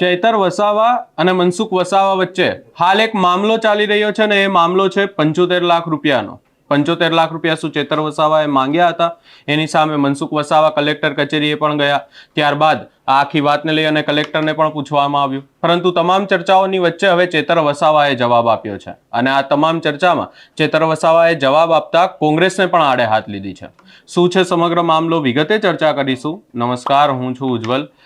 ચૈતર વસાવા અને મનસુખ વસાવા વચ્ચે હાલ એક મામલો ચાલી રહ્યો છે ને એ મામલો છે પંચોતેર લાખ રૂપિયાનો. પંચોતેર લાખ રૂપિયા શું ચેતર વસાવાએ માંગ્યા હતા? એની સામે મનસુખ વસાવા કલેક્ટર કચેરીએ પણ ગયા. ત્યારબાદ આ આખી વાતને લઈ અને કલેક્ટરને પણ પૂછવામાં આવ્યું. પરંતુ તમામ ચર્ચાઓની વચ્ચે હવે ચેતર વસાવાએ જવાબ આપ્યો છે. અને આ તમામ ચર્ચામાં ચેતર વસાવાએ જવાબ આપતા કોંગ્રેસને પણ આડે હાથ લીધી છે. શું છે સમગ્ર મામલો? વિગતે ચર્ચા કરીશું. નમસ્કાર, હું છું ઉજ્જવલ.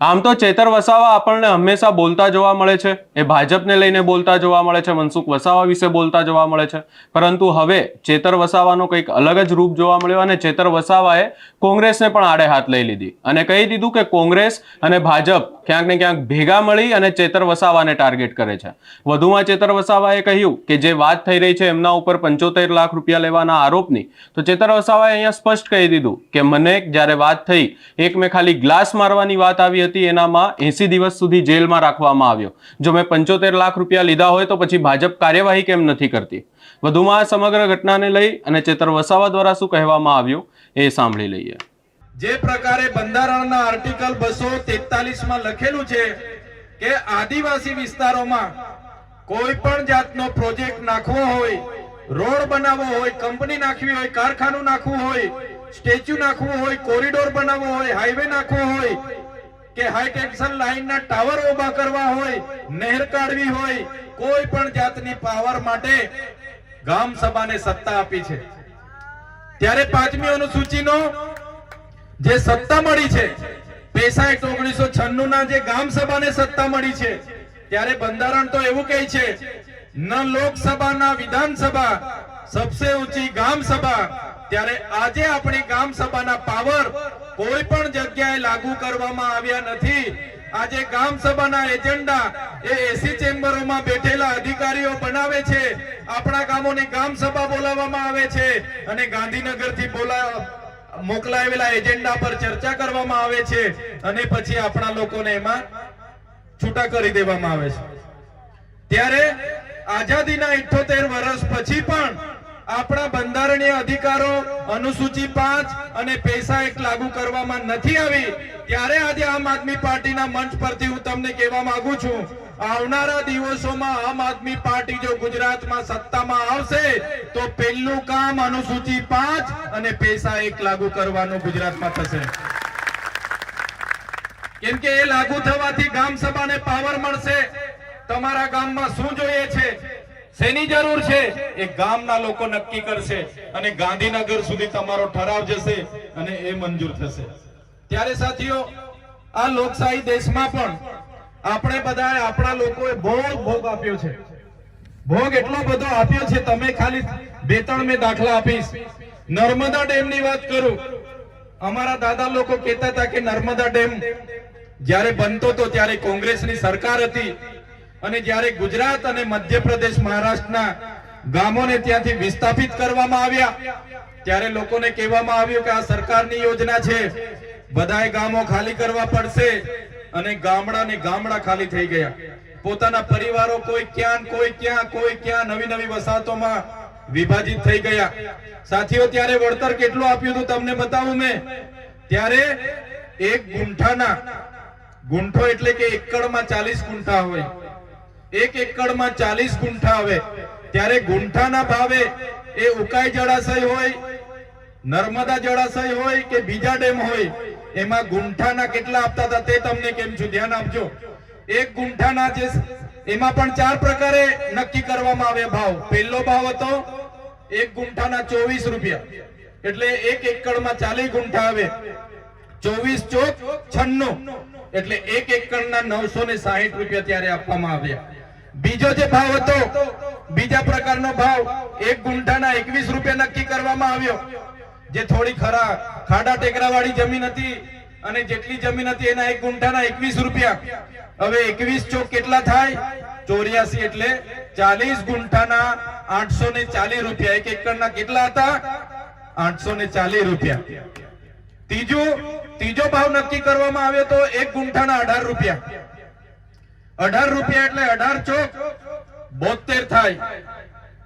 આમ તો ચેતર વસાવા આપણને હંમેશા બોલતા જોવા મળે છે. એ ભાજપને લઈને બોલતા જોવા મળે છે, મનસુખ વસાવા વિશે બોલતા જોવા મળે છે. પરંતુ હવે ચેતર વસાવાનો કંઈક અલગ જ રૂપ જોવા મળ્યો અને ચેતર વસાવાએ કોંગ્રેસને પણ આડે હાથ લઈ લીધી. અને કહી દીધું કે કોંગ્રેસ અને ભાજપ ક્યાંક ને ક્યાંક ભેગા મળી અને ચેતર વસાવાને ટાર્ગેટ કરે છે. વધુમાં ચેતર વસાવાએ કહ્યું કે જે વાત થઈ રહી છે એમના ઉપર પંચોતેર લાખ રૂપિયા લેવાના આરોપની, તો ચેતર વસાવાએ અહીંયા સ્પષ્ટ કહી દીધું કે મને જ્યારે વાત થઈ, એક મેં ખાલી ગ્લાસ મારવાની વાત આવી હતી. એનામાં એસી દિવસ સુધી જેલમાં રાખવામાં આવ્યો. જો મેં પંચોતેર લાખ રૂપિયા લીધા હોય તો પછી ભાજપ કાર્યવાહી કેમ નથી કરતી? વધુમાં સમગ્ર ઘટનાને લઈ અને ચેતર વસાવા દ્વારા શું કહેવામાં આવ્યું એ સાંભળી લઈએ. જે પ્રકારે બંધારણના આર્ટિકલ બસો તેતાલીસમાં લખેલું છે કે આદિવાસી વિસ્તારોમાં કોઈ પણ જાતનો પ્રોજેક્ટ નાખવો હોય, રોડ બનાવવો હોય, કંપની નાખવી હોય, કારખાનું નાખવું હોય, સ્ટેચ્યુ નાખવું હોય, કોરિડોર બનાવવો હોય, હાઈવે નાખવો હોય કે હાઈ ટેન્શન લાઈનના ટાવર ઊભા કરવા હોય, નહેર કાઢવી હોય, કોઈ પણ જાતની પાવર માટે ગામ સભાને સત્તા આપી છે. ત્યારે પાંચમી અનુસૂચિનો જે સત્તા મળી છે પૈસા એક્ટ ઓગણીસો છન્નું ના જે ગામ સભાને સત્તા મળી છે, ત્યારે બંધારણ તો એવું કહે છે, ન લોકસભા ના વિધાનસભા, સબસે ઊંચી ગામ સભા ત્યારે આજે આપણી ગામ સભાના પાવર કોઈ પણ જગ્યાએ લાગુ કરવામાં આવ્યા નથી. આજે ગામ સભાના એજન્ડા એ એસી ચેમ્બરોમાં બેઠેલા અધિકારીઓ બનાવે છે. આપણા ગામોની ગામ સભા બોલાવવામાં આવે છે અને ગાંધીનગરથી બોલા મોકલાવેલા એજન્ડા પર ચર્ચા કરવામાં આવે છે અને પછી આપણા લોકોને એમાં છૂટા કરી દેવામાં આવે છે. ત્યારે આઝાદીના 78 વર્ષ પછી પણ આપણા બંધારણીય અધિકારો અનુસૂચિ પાંચ અને પૈસા એક લાગુ કરવામાં નથી આવી, ત્યારે આજે આમ આદમી પાર્ટીના મંચ પરથી હું તમને કહેવા માંગુ છું, આવનારા દિવસોમાં આમ આદમી પાર્ટી જો ગુજરાતમાં સત્તામાં આવશે, તો પહેલું કામ અનુસૂચિ પાંચ અને પૈસા એક લાગુ કરવાનું ગુજરાતમાં થશે. કેમ કે એ લાગુ થવાથી ગામ સભાને પાવર મળશે. તમારા ગામમાં શું જોઈએ છે? શેની જરૂર છે? એ ગામના લોકો નક્કી કરશે અને ગાંધીનગર સુધી તમારો ઠરાવ જશે અને એ મંજૂર થશે. ત્યારે સાથીઓ, આ લોકશાહી દેશમાં પણ આપણે બધા આપણા લોકોએ ભોગ ભોગ આપ્યો છે. ભોગ એટલો બધો આપ્યો છે, તમે ખાલી બે ત્રણ મેં દાખલા આપીશ. નર્મદા ડેમની વાત કરું. અમારા દાદા લોકો કહેતા હતા કે નર્મદા ડેમ જ્યારે બનતો હતો ત્યારે કોંગ્રેસની સરકાર હતી. અને જ્યારે ગુજરાત અને મધ્યપ્રદેશ મહારાષ્ટ્રના ગામોને ત્યાંથી વિસ્થાપિત કરવામાં આવ્યા, ત્યારે લોકોને કહેવામાં આવ્યું કે આ સરકારની યોજના છે. બધાય ગામો ખાલી કરવા પડશે અને ગામડા ને ગામડા ખાલી થઈ ગયા. પોતાના પરિવારો કોઈ ક્યાં કોઈ ક્યાં કોઈ ક્યાં નવી નવી વસાહતોમાં વિભાજિત થઈ ગયા. સાથીઓ, ત્યારે વળતર કેટલું આપ્યું હતું તમને બતાવું મેં? ત્યારે એક ગુંઠાના, ગુંઠો એટલે કે એકડમાં ચાલીસ ગુંઠા હોય. એક એકડમાં ચાલીસ ગુંઠા આવે. ત્યારે ગુંઠાના ભાવે એ ઉકાઈ જળાશય હોય, નર્મદા જળાશય હોય કે બીજા ડેમ હોય, એમાં ગુંઠાના કેટલા આપતા હતા તે તમને કેમ છું ધ્યાન આપજો. એક ગુંઠાના જે એમાં પણ ચાર પ્રકારે નક્કી કરવામાં આવે ભાવ. પહેલો ભાવ હતો એક ગુંઠાના ચોવીસ રૂપિયા. એટલે એક એકડમાં ચાલીસ ગુંઠા આવે. ચોવીસ ચોક છન્નું. એટલે એક એકડના નવસો ને સાહીઠ રૂપિયા ત્યારે આપવામાં આવ્યા. બીજો જે ભાવ હતો, બીજા પ્રકારનો ભાવ, એક ગુંઠાના એકવીસ રૂપિયા નક્કી કરવામાં આવ્યો. જે થોડી ખરા, ખાડા ટેકરા વાળી જમીન હતી અને જેટલી જમીન હતી એના એક ગુંઠાના એકવીસ રૂપિયા. હવે એકવીસ ચોક કેટલા થાય? ચોર્યાસી એટલે ચાલીસ ગુંઠાના આઠસો ને ચાલીસ રૂપિયા. એક એકરના કેટલા હતા? આઠસો ને ચાલીસ રૂપિયા. ત્રીજો ત્રીજો ભાવ નક્કી કરવામાં આવ્યો તો એક ગુંઠાના અઢાર રૂપિયા. અઢાર રૂપિયા એટલે અઢાર ચોક. બોતેર થાય.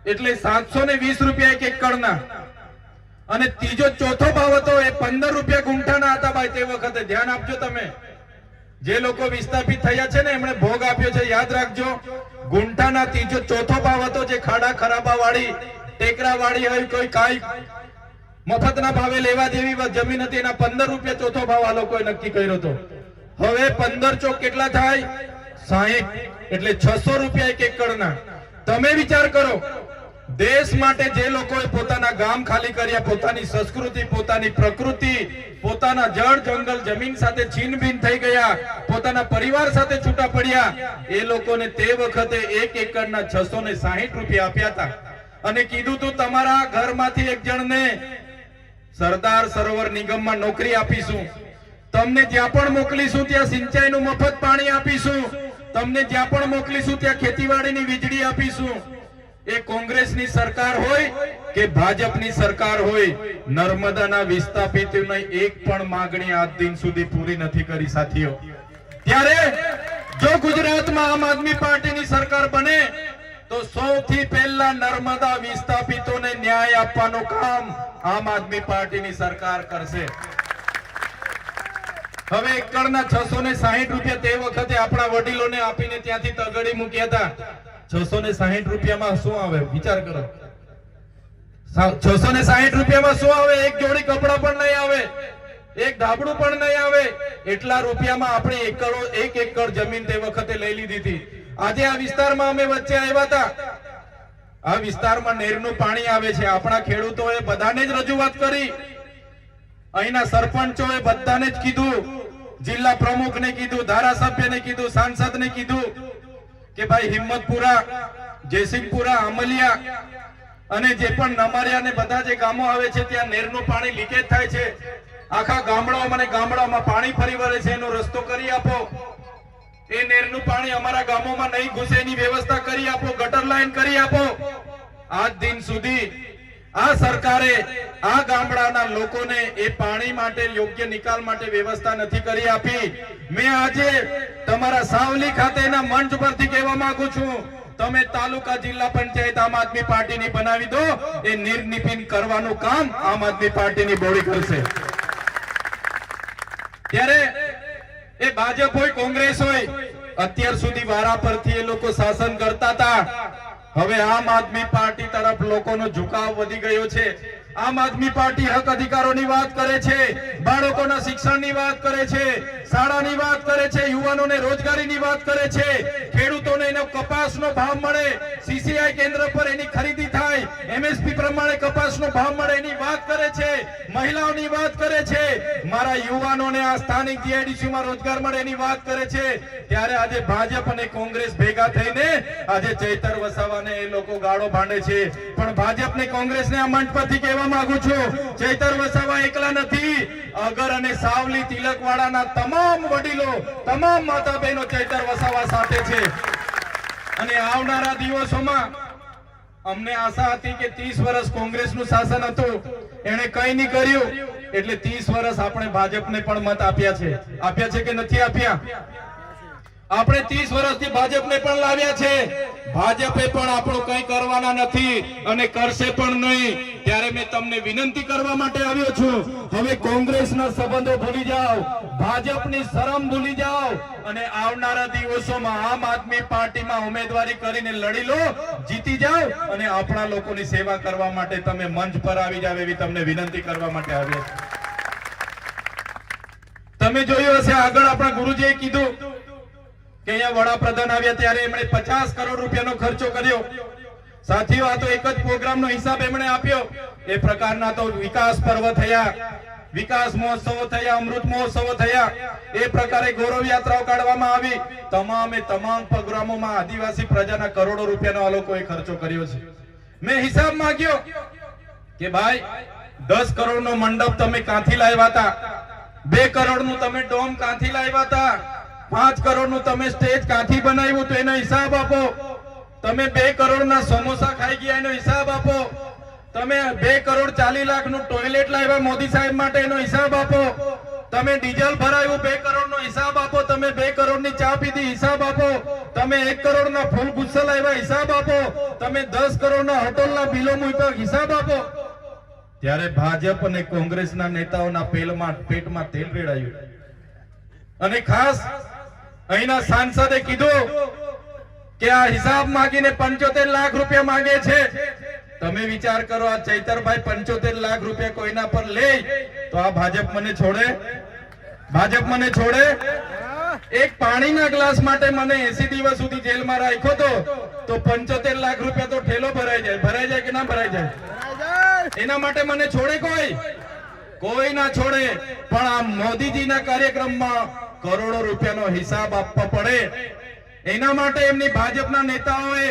એટલે સાતસો ને વીસ રૂપિયા એક એકડના. અને ત્રીજો ચોથો ભાવ હતો એ પંદર રૂપિયા ગુંઠાના હતા ભાઈ તે વખતે. ધ્યાન આપજો તમે. જે લોકો વિસ્થાપિત થયા છે ને, એમણે ભોગ આપ્યો છે, યાદ રાખજો. ગુંઠાના ત્રીજો ચોથો ભાવ હતો જે ખાડા ખરાબા વાળી ટેકરા વાળી હોય, કોઈ કાંઈ મફતના ભાવે લેવા દેવી જમીન હતી, એના પંદર રૂપિયા ચોથો ભાવ આ લોકોએ નક્કી કર્યો હતો. હવે પંદર ચોક કેટલા થાય? સાહીઠ એટલે છસો રૂપિયા એક એકડના. તમે વિચાર કરો, દેશ માટે જે લોકોએ પોતાના ગામ ખાલી કર્યા, પોતાની સંસ્કૃતિ, પોતાની પ્રકૃતિ, પોતાના જળ, જંગલ, જમીન સાથે છીનભીન થઈ ગયા, પોતાના પરિવાર સાથે છૂટા પડ્યા, એ લોકોને તે વખતે એક એકડના છસો ને સાહીઠ રૂપિયા આપ્યા હતા. અને કીધું તું, તમારા ઘરમાંથી એક જણને સરદાર સરોવર નિગમમાં નોકરી આપીશું. તમને જ્યાં પણ મોકલીશું, ત્યાં સિંચાઈનું મફત પાણી આપીશું. તમને જ્યાં પણ મોકલીશું, ત્યાં ખેતીવાડીની વીજળી આપીશું. એ કોંગ્રેસની સરકાર હોય કે ભાજપની સરકાર હોય, નર્મદાના વિસ્થાપિતોની એક પણ માંગણી આજ દિન સુધી પૂરી નથી કરી, સાથીઓ. ત્યારે જો ગુજરાતમાં આમ આદમી પાર્ટીની સરકાર બને, તો સૌથી પહેલા નર્મદા વિસ્થાપિતોને ન્યાય આપવાનું કામ આમ આદમી પાર્ટીની સરકાર કરશે. હવે એકડના છસો ને સાહીઠ રૂપિયા તે વખતે આપણા વડીલોને આપીને ત્યાંથી તગડી મૂક્યા હતા. છસો ને સાહીઠ રૂપિયામાં શું આવે? વિચાર કરો. છસો ને સાહીઠ રૂપિયામાં શું આવે? એક જોડી કપડા પણ નહીં આવે. એક ધાબડું પણ નહીં આવે. એટલા રૂપિયામાં આપણે એકડો એક એકડ જમીન તે વખતે લઈ લીધી હતી. આજે આ વિસ્તારમાં અમે વચ્ચે આવ્યા હતા. આ વિસ્તારમાં નેરનું પાણી આવે છે. આપણા ખેડૂતોએ બધાને જ રજૂઆત કરી. અહીંના સરપંચોએ બધાને જ કીધું, જિલ્લા પ્રમુખને કીધું, ધારાસભ્યને કીધું, સાંસદને કીધું કે ભાઈ હિંમતપુરા, જયસિંહપુરા, અમલિયા અને જે પણ નમારિયા ને બધા જે ગામો આવે છે, ત્યાં નેરનું પાણી લીકેજ થાય છે. આખા ગામડાઓમાં અને ગામડાઓમાં પાણી ફરી વળે છે, એનો રસ્તો કરી આપો. એ નેરનું પાણી અમારા ગામોમાં નહીં ઘૂસે, એની વ્યવસ્થા કરી આપો, ગટર લાઈન કરી આપો. આજ દિન સુધી આ સરકારે આ ગામડાના લોકોને એ પાણી માટે યોગ્ય નિકાલ માટે વ્યવસ્થા નથી કરી આપી. મેં આજે તમારા સાવલી ખાતેના મંચ પરથી કહેવા માંગુ છું, તમે તાલુકા જિલ્લા પંચાયત આમ આદમી પાર્ટીની બનાવી દો, એ નિર્નિપિન કરવાનું કામ આમ આદમી પાર્ટીની બોડી કરશે. ત્યારે એ ભાજપ હોય, કોંગ્રેસ હોય, અત્યાર સુધી વારા પરથી એ લોકો શાસન કરતા હતા. હવે આમ આદમી પાર્ટી તરફ લોકોનો ઝુકાવ વધી ગયો છે. આમ આદમી પાર્ટી હક અધિકારોની વાત કરે છે. બાળકોના શિક્ષણની વાત કરે છે, શાળાની વાત કરે છે, યુવાનોને રોજગારીની વાત કરે છે. ખેડૂતોને એનો કપાસનો ભાવ મળે, સીસીઆઈ કેન્દ્ર પર એની ખરીદી થાય, એમએસપી પ્રમાણે કપાસનો ભાવ મળે એની વાત કરે છે, મહિલાઓની વાત કરે છે. મારા યુવાનોને આ સ્થાનિક જીઆઈડીસીમાં રોજગાર મળે એની વાત કરે છે. ત્યારે આજે ભાજપ અને કોંગ્રેસ ભેગા થઈને આજે ચૈતર વસાવાને એ લોકો ગાળો ભાંડે છે. પણ ભાજપ ને કોંગ્રેસ ને આ મંચ પરથી કહેવા માંગુ છું, ચૈતર વસાવા એકલા નથી. અગર અને સાવલી તિલકવાડાના તમામ વડીલો, તમામ માતા બહેનો ચૈતર વસાવા સાથે છે. અને આવનારા દિવસોમાં અમને આશા હતી કે 30 વર્ષ કોંગ્રેસનું શાસન હતું. એને કંઈ નહીં કર્યું. એટલે 30 વર્ષ આપણે ભાજપને પણ મત આપ્યા છે. આપ્યા છે કે નથી આપ્યા? આપણે 30 વર્ષથી ભાજપને પણ લાવ્યા છે. ભાજપે પણ આપણું કંઈ કરવાના નથી અને કરશે પણ નહીં. ત્યારે મેં તમને વિનંતી કરવા માટે આવ્યો છું. હવે કોંગ્રેસના સંબંધો ભૂલી જાઓ. ભાજપની શરમ ભૂલી જાઓ. અને આવનારા દિવસોમાં આમ આદમી પાર્ટીમાં ઉમેદવારી કરીને લડી લો, જીતી જાઓ અને આપણા લોકોની સેવા કરવા માટે તમે મંચ પર આવી જાવ એવી તમને વિનંતી કરવા માટે આવ્યો. તમે જોયું હશે આગળ આપણા ગુરુજીએ કીધું કે અહીંયા વડાપ્રધાન આવ્યા ત્યારે એમણે પચાસ કરોડ રૂપિયાનો ખર્ચો કર્યો. સાથીઓ, આ તો એક જ પ્રોગ્રામનો હિસાબ એમણે આપ્યો. એ પ્રકારના તો વિકાસ પર્વ થયા, વિકાસ મહોત્સવો થયા, અમૃત મહોત્સવો થયા. એ પ્રકારે ગૌરવ યાત્રાઓ કાઢવામાં આવી. તમામે તમામ પ્રોગ્રામોમાં આદિવાસી પ્રજાના કરોડો રૂપિયાનો આ લોકોએ ખર્ચો કર્યો છે. મેં હિસાબ માંગ્યો કે ભાઈ, દસ કરોડનો મંડપ તમે કાંથી લાવ્યા હતા? બે કરોડનું તમે ડોમ કાંથી લાવ્યા હતા? પાંચ કરોડનું તમે સ્ટેજ કાઠી બનાવ્યું તો એનો હિસાબ આપો. તમે બે કરોડના સમોસા ખાઈ ગયા, એનો હિસાબ આપો. તમે બે કરોડ ચાલીસ લાખનું ટોયલેટ લાવ્યા મોદી સાહેબ માટે, એનો હિસાબ આપો. તમે ડીઝલ ભરાયું, બે કરોડનો હિસાબ આપો. તમે બે કરોડની ચા પીધી, હિસાબ આપો. તમે એક કરોડના ફૂલ ગુસ્સા લાવ્યા, હિસાબ આપો. તમે દસ કરોડના હોટલના બિલો મૂક્યા, હિસાબ આપો. ત્યારે ભાજપ અને કોંગ્રેસના નેતાઓના પેલમાં પેટમાં તેલ રેડાયું. અને ખાસ અહીંના સાંસદે કીધું કે આ હિસાબ માંગીને પંચોતેર લાખ રૂપિયા માંગે છે. તમે વિચાર કરો, આ ચૈતરભાઈ પંચોતેર લાખ રૂપિયા કોઈના પર લે, તો આ ભાજપ મને છોડે? ભાજપ મને છોડે? એક પાણીના ગ્લાસ માટે મને એસી દિવસ સુધી જેલમાં રાખ્યો તો તો પંચોતેર લાખ રૂપિયા તો ઠેલો ભરાઈ જાય. ભરાઈ જાય કે ના ભરાઈ જાય? એના માટે મને છોડે કોઈ? કોઈ ના છોડે. પણ આ મોદીજીના કાર્યક્રમમાં કરોડો રૂપિયાનો હિસાબ આપવો પડે. એના માટે એમની ભાજપના નેતાઓએ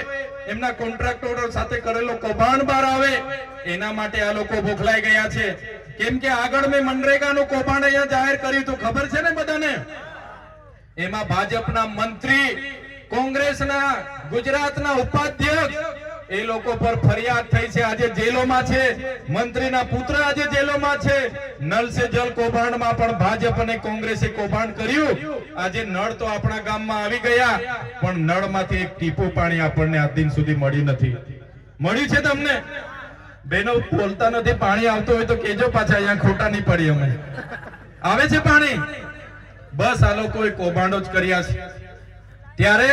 એમના કોન્ટ્રાક્ટરો સાથે કરેલો કૌભાંડ બહાર આવે. એના માટે આ લોકો ભોખલાઈ ગયા છે. કેમ કે આગળ મેં મનરેગાનું કૌભાંડ અહીંયા જાહેર કર્યું હતું. ખબર છે ને બધાને? એમાં ભાજપના મંત્રી, કોંગ્રેસના ગુજરાતના ઉપાધ્યક્ષ એ લોકો પર ફરિયાદ થઈ છે. આજે જેલોમાં છે. મંત્રીના પુત્ર આજે જેલોમાં છે. નળ સે જલ કૌભાંડમાં પણ ભાજપ અને કોંગ્રેસે કૌભાંડ કર્યું. આજે નળ તો આપણા ગામમાં આવી ગયા, પણ નળમાંથી એક ટીપું પાણી આપણને આજ દિન સુધી મળ્યું નથી. મળ્યું છે તમને? બેનો, બોલતા નથી, પાણી આવતું હોય તો કેજો પાછા, અહીંયા ખોટા નહીં પડી અમે. આવે છે પાણી? બસ આ લોકોએ કૌભાંડો જ કર્યા છે. ત્યારે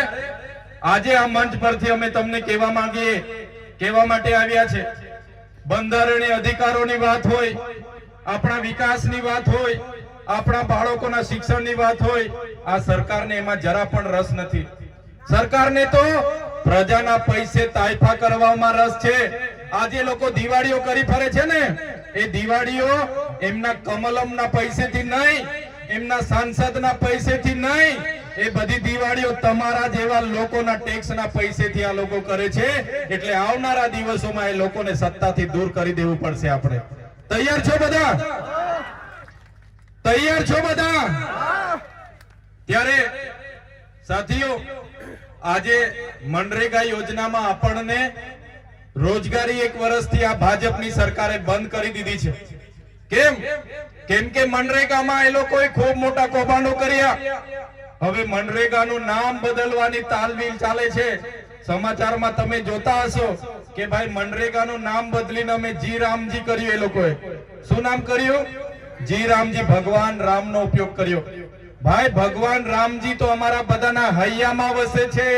આજે આ મંચ પરથી અમે તમને કહેવા માંગીએ, કહેવા માટે આવ્યા છે. બંધારણીય અધિકારોની વાત હોય, આપણા વિકાસની વાત હોય, આપણા બાળકોના શિક્ષણની વાત હોય, આ સરકારને એમાં જરા પણ રસ નથી. સરકારને તો પ્રજાના પૈસે તાયફા કરવામાં રસ છે. આજે લોકો દિવાળીઓ કરી ફરે છે ને, એ દિવાળીઓ એમના કમલમના પૈસેથી નહીં, એમના સાંસદના પૈસેથી નહીં એ બધી દિવાળીઓ તમારા જેવા લોકોના ટેક્સના પૈસેથી આ લોકો કરે છે. એટલે આવનારા દિવસોમાં એ લોકોને સત્તાથી દૂર કરી દેવું પડશે આપણે. તૈયાર છો બધા? તૈયાર છો બધા? ત્યારે સાથીઓ, આજે મનરેગા યોજનામાં આપણને રોજગારી એક વર્ષથી આ ભાજપની સરકારે બંધ કરી દીધી છે. કેમ? કેમ કે મનરેગામાં એ લોકોએ ખૂબ મોટા કૌભાંડો કર્યા. હવે મનરેગાનું નામ બદલવાની તાલવીલ ચાલે છે. સમાચારમાં તમે જોતા હશો કે ભાઈ મનરેગાનું નામ બદલીને અમે જી રામજી કર્યું એ લોકોએ. શું નામ કર્યું? જી રામજી, ભગવાન રામનો ઉપયોગ કર્યો. ભાઈ, ભગવાન રામજી તો અમારા બધાના હૈયામાં વસે છે.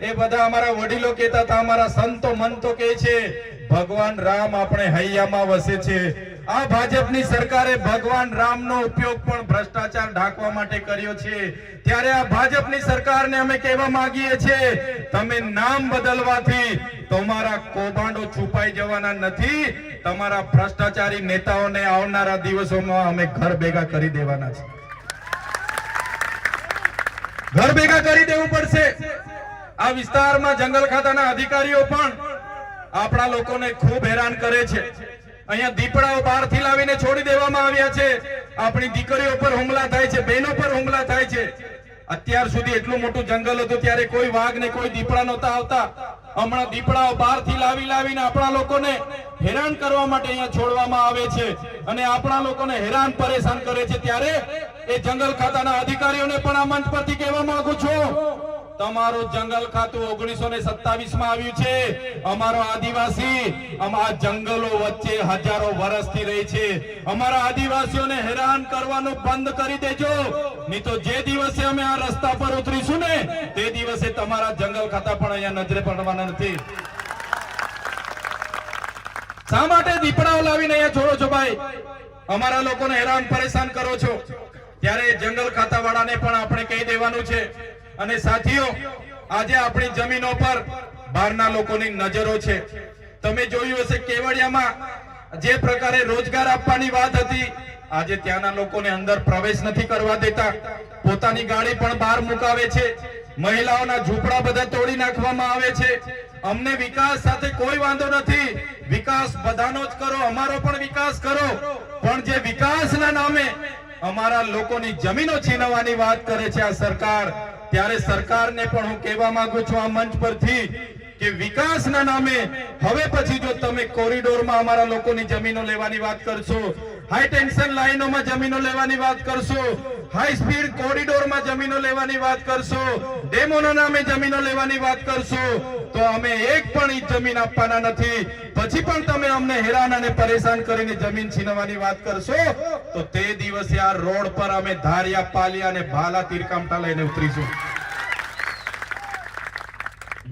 એ બધા અમારા વડીલો કહેતા હતા, અમારા સંતો મંતો કહે છે, ભગવાન રામ આપણે હૈયામાં વસે છે. આ ભાજપની સરકારે ભગવાન રામનો ઉપયોગ પણ ભ્રષ્ટાચાર ઢાંકવા માટે કર્યો છે. ત્યારે આ ભાજપની સરકારને અમે કહેવા માંગીએ છીએ, તમે નામ બદલવાથી તમારા કૌભાંડો છુપાઈ જવાના નથી. તમારા ભ્રષ્ટાચારી નેતાઓને આવનારા દિવસોમાં અમે ઘર ભેગા કરી દેવાના છે. ઘર ભેગા કરી દેવું પડશે. આ વિસ્તારમાં જંગલ ખાતાના અધિકારીઓ પણ આપણા લોકોને ખૂબ હેરાન કરે છે. અહીંયા દીપડાઓ બહારથી લાવીને છોડી દેવામાં આવ્યા છે. આપણી દીકરીઓ પર હુમલા થાય છે, બહેનો પર હુમલા થાય છે. અત્યાર સુધી એટલું મોટું જંગલ હતું ત્યારે કોઈ વાઘ ને કોઈ દીપડા નહોતા આવતા. હમણાં દીપડાઓ બહારથી લાવી લાવીને આપણા લોકોને હેરાન કરવા માટે અહીંયા છોડવામાં આવે છે અને આપણા લોકોને હેરાન પરેશાન કરે છે. ત્યારે એ જંગલ ખાતાના અધિકારીઓને પણ આ મંચ પરથી કહેવા માંગુ છું. તમારું જંગલ ખાતું ઓગણીસો ને સત્તાવીસમાં આવ્યું છે. અમારો આદિવાસી અમારા જંગલો વચ્ચે હજારો વર્ષથી રહી છે. અમારા આદિવાસીઓને હેરાન કરવાનું બંધ કરી દેજો. નહીં તો જે દિવસે અમે આ રસ્તા પર ઉતરીશું ને, તે દિવસે તમારા જંગલ ખાતા પણ અહીંયા નજરે પડવાના નથી. શા માટે દીપડાઓ લાવીને અહીંયા છોડો છો ભાઈ? અમારા લોકોને હેરાન પરેશાન કરો છો. ત્યારે જંગલ ખાતા વાળાને પણ આપણે કહી દેવાનું છે. અને સાથીઓ, આજે આપણી જમીનો પર બહારના લોકોની નજરો છે. તમે જોયું હશે કેવડિયામાં જે પ્રકારે રોજગાર આપવાની વાત હતી, આજે ત્યાંના લોકોને અંદર પ્રવેશ નથી કરવા દેતા. પોતાની ગાડી પણ બહાર મુકાવે છે. મહિલાઓના ઝૂંપડા બધા તોડી નાખવામાં આવે છે. અમને વિકાસ સાથે કોઈ વાંધો નથી. વિકાસ બધાનો જ કરો, અમારો પણ વિકાસ કરો. પણ જે વિકાસના નામે અમારા લોકોની જમીનો છીનવવાની વાત કરે છે આ સરકાર ત્યારે સરકારને પણ હું કહેવા માંગુ છું આ મંચ પરથી કે વિકાસના નામે હવે પછી જો તમે કોરિડોરમાં અમારા લોકોની જમીનો લેવાની વાત કરશો હાઈ ટેન્શન લાઈનોમાં જમીનો લેવાની વાત કરશો હાઈ સ્પીડ કોરિડોરમાં જમીનો લેવાની વાત કરશો, ડેમોના નામે જમીનો લેવાની વાત કરશો તો અમે એક પણ જમીન આપવાના નથી. પછી પણ તમે અમને હેરાન અને પરેશાન કરીને જમીન છીનવાની વાત કરશો, તો તે દિવસે આ રોડ પર અમે ધારિયા, પાલિયા અને ભાલા તીરકામઠા લઈને ઉતરીશું.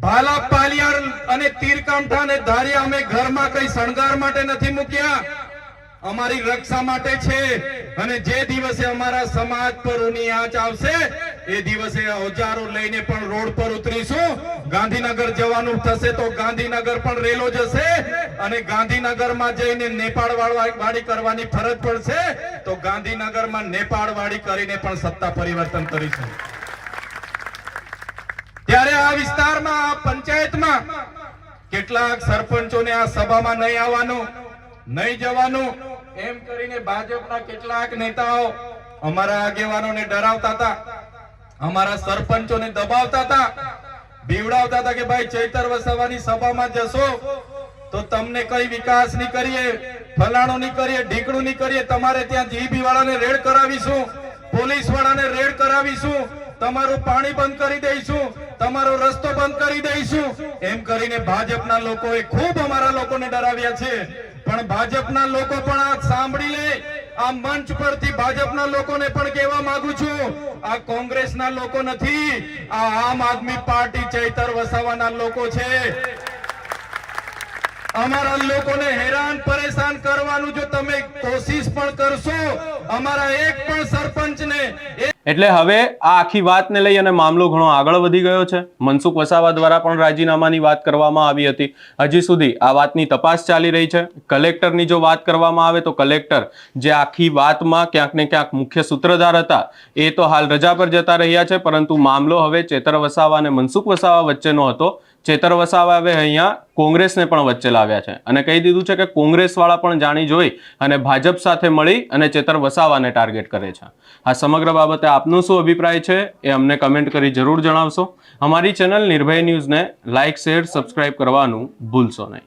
ભાલા, પાલિયા અને તીરકામઠા અને ધારિયા અમે ઘરમાં કઈ શણગાર માટે નથી મૂક્યા. અમારી રક્ષા માટે છે. અને જે દિવસે અમારા સમાજ પર ઊની આંચ આવશે, એ દિવસે ઓજારો લઈને પણ રોડ પર ઉતરીશું. ગાંધીનગર જવાનું થશે તો ગાંધીનગર પણ રેલો જશે અને ગાંધીનગરમાં જઈને નેપાળ વાળી કરવાની ફરજ પડશે તો ગાંધીનગરમાં નેપાળ વાળી કરીને પણ સત્તા પરિવર્તન કરીશું. ત્યારે આ વિસ્તારમાં, આ પંચાયતમાં કેટલાક સરપંચોને આ સભામાં નહીં આવવાનું, નહીં જવાનું, એમ કરીને ભાજપના કેટલાક નેતાઓ અમારા આગેવાનોને ડરાવતા હતા, અમારા સરપંચોને દબાવતા હતા બીવડાવતા હતા કે ભાઈ ચૈતર વસાવાની સભામાં જશો, તો તમને કઈ વિકાસ નહીં કરીએ, ફલાણું નહીં કરીએ, ઢીકણું નહીં કરીએ, તમારે ત્યાં જીબી વાળાને રેડ કરાવીશું પોલીસ વાળાને રેડ કરાવીશું, તમારું પાણી બંધ કરી દઈશું, તમારો રસ્તો બંધ કરી દઈશું. એમ કરીને ભાજપના લોકોએ ખૂબ અમારા લોકોને ડરાવ્યા છે. પણ ભાજપના લોકો પણ આ સાંભળી લે. આ મંચ પરથી ભાજપના લોકોને પણ કહેવા માંગુ છું. આ કોંગ્રેસના લોકો નથી, આ આમ આદમી પાર્ટી ચૈતર વસાવાના લોકો છે. અમારા લોકોને હેરાન પરેશાન કરવાનું જો તમે કોશિશ પણ કરશો, અમારા એક પણ સરપંચને એટલે હવે આ આખી વાતને લઈ અને મામલો ઘણો આગળ વધી ગયો છે. મનસુખ વસાવા દ્વારા પણ રાજીનામાની વાત કરવામાં આવી હતી. હજી સુધી આ વાતની તપાસ ચાલી રહી છે. કલેક્ટરની જો વાત કરવામાં આવે તો કલેક્ટર જે આખી વાતમાં ક્યાંક ને ક્યાંક મુખ્ય સૂત્રધાર હતા, એ તો હાલ રજા પર જતા રહ્યા છે. પરંતુ મામલો હવે ચેતર વસાવા અને મનસુખ વસાવા વચ્ચેનો હતો. ચેતર વસાવા હવે અહીંયા કોંગ્રેસને પણ વચ્ચે લાવ્યા છે. અને કહી દીધું છે કે કોંગ્રેસવાળા પણ જાણી જોઈ અને ભાજપ સાથે મળી અને ચેતર વસાવાને ટાર્ગેટ કરે છે. આ સમગ્ર બાબતે આપનો શું અભિપ્રાય છે એ અમને કમેન્ટ કરી જરૂર જણાવશો. અમારી ચેનલ નિર્ભય ન્યૂઝને લાઇક, શેર, સબસ્ક્રાઇબ કરવાનું ભૂલશો નહીં.